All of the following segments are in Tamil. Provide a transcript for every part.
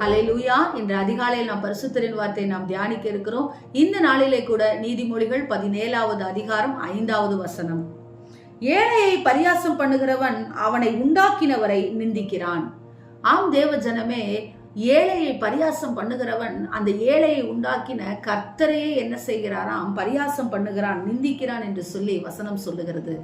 ஹalleluya. இன்று அதிகாலையில் நாம் பரிசுத்தரின் வார்த்தையை நாம் தியானிக்க இருக்கிறோம். இந்த நாளிலே கூட நீதிமொழிகள் பதினேழாவது அதிகாரம் ஐந்தாவது வசனம். ஏழையை பரியாசம் பண்ணுகிறவன் அவனை உண்டாக்கினவரை நிந்திக்கிறான். ஆம் தேவ ஜனமே ஏழையை பரியாசம் பண்ணுகிறவன் அந்த ஏழையை உண்டாக்கின கர்த்தரையே என்ன செய்கிறாராம்? பரியாசம் பண்ணுகிறான் நிந்திக்கிறான் என்று சொல்லி வசனம் சொல்லுகிறது.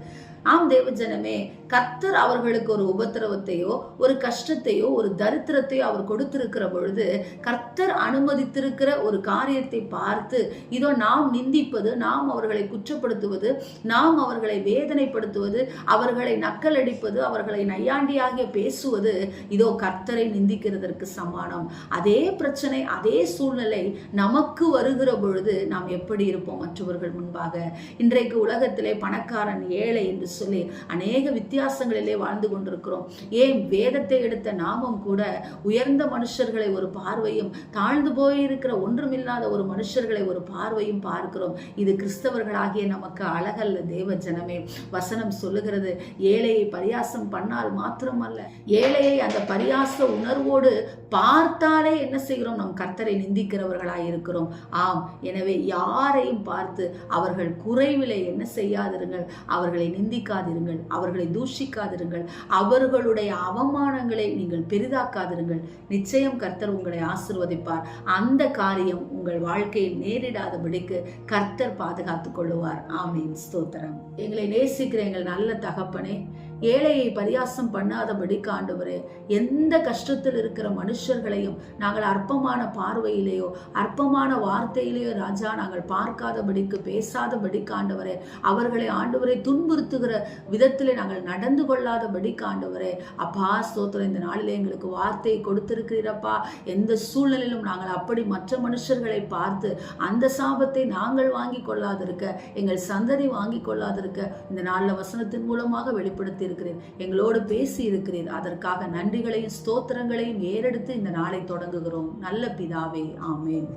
ஆம் தேவஜனமே கர்த்தர் அவர்களுக்கு ஒரு உபத்திரவத்தையோ ஒரு கஷ்டத்தையோ ஒரு தரித்திரத்தையோ அவர் கொடுத்திருக்கிற பொழுது கர்த்தர் அனுமதித்திருக்கிற ஒரு காரியத்தை பார்த்து இதோ நாம் நிந்திப்பது நாம் அவர்களை குற்றப்படுத்துவது நாம் அவர்களை வேதனைப்படுத்துவது அவர்களை நக்கலடிப்பது அவர்களை நையாண்டியாக பேசுவது இதோ கர்த்தரை நிந்திக்கிறதற்கு சமானம் அதே பிரச்சனை அதே சூழ்நிலை நமக்கு வருகிற பொழுது நாம் எப்படி இருப்போம் மற்றவர்கள் முன்பாக? இன்றைக்கு உலகத்திலே பணக்காரன் ஏழை என்று சொல்லி அநேக வித்தியாசங்களிலே வாழ்ந்து கொண்டிருக்கிறோம். ஏன் வேதத்தை எடுத்த நாமும் கூட உயர்ந்த மனுஷர்களை ஒரு பார்வையும் தாழ்ந்து போயிருக்கிற ஒன்றுமில்லாத ஒரு மனுஷர்களை ஒரு பார்வையும் பார்க்கிறோம். இது கிறிஸ்தவர்களாகிய நமக்கு அழகல்ல தேவ ஜனமே வசனம் சொல்லுகிறது ஏழையை பரியாசம் பண்ணால் மாத்திரமல்ல. ஏழையை அந்த பரியாச உணர்வோடு பா பார்த்தாலே என்ன செய்கிறோம்? நம் கர்த்தரை நிந்திக்கிறவர்களாய் இருக்கிறோம். ஆம் எனவே யாரையும் பார்த்து அவர்கள் குறைவிலே என்ன செய்யாதிருங்கள்? அவர்களை நிந்திக்காதிருங்கள். அவர்களை தூஷிக்காதிருங்கள். அவர்களுடைய அவமானங்களை நீங்கள் பெரிதாக்காதிருங்கள். நிச்சயம் கர்த்தர் உங்களை ஆசிர்வதிப்பார். அந்த காரியம் உங்கள் வாழ்க்கையில் நேரிடாதபடிக்கு கர்த்தர் பாதுகாத்துக் கொள்ளுவார். ஆமீன். ஸ்தோத்திரம். எங்களை நேசிக்கிற எங்கள் நல்ல தகப்பனே ஏழையை பரியாசம் பண்ணாதபடி காண்டவரே எந்த கஷ்டத்தில் இருக்கிற மனுஷர்களையும் நாங்கள் அற்பமான பார்வையிலேயோ அற்பமான வார்த்தையிலேயோ ராஜா நாங்கள் பார்க்காதபடிக்கு பேசாதபடி காண்டவரே அவர்களை ஆண்டவரை துன்புறுத்துகிற விதத்திலே நாங்கள் நடந்து கொள்ளாதபடி காண்டவரே அப்பா ஸ்தோத்திரம் இந்த நாளிலே எங்களுக்கு வார்த்தையை கொடுத்திருக்கிறீரப்பா. எந்த சூழ்நிலையிலும் நாங்கள் அப்படி மற்ற மனுஷர்களை பார்த்து அந்த சாபத்தை நாங்கள் வாங்கி கொள்ளாதிருக்க எங்கள் சந்ததி வாங்கி கொள்ளாதிருக்க இந்த நாளில் வசனத்தின் மூலமாக வெளிப்படுத்தி இருக்கிறேன். எங்களோடு பேசி இருக்கிறீர். அதற்காக நன்றிகளையும் ஸ்தோத்திரங்களையும் ஏறெடுத்து இந்த நாளை தொடங்குகிறோம். நல்ல பிதாவே ஆமேன்.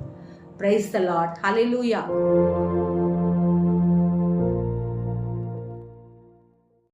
Praise the lot hallelujah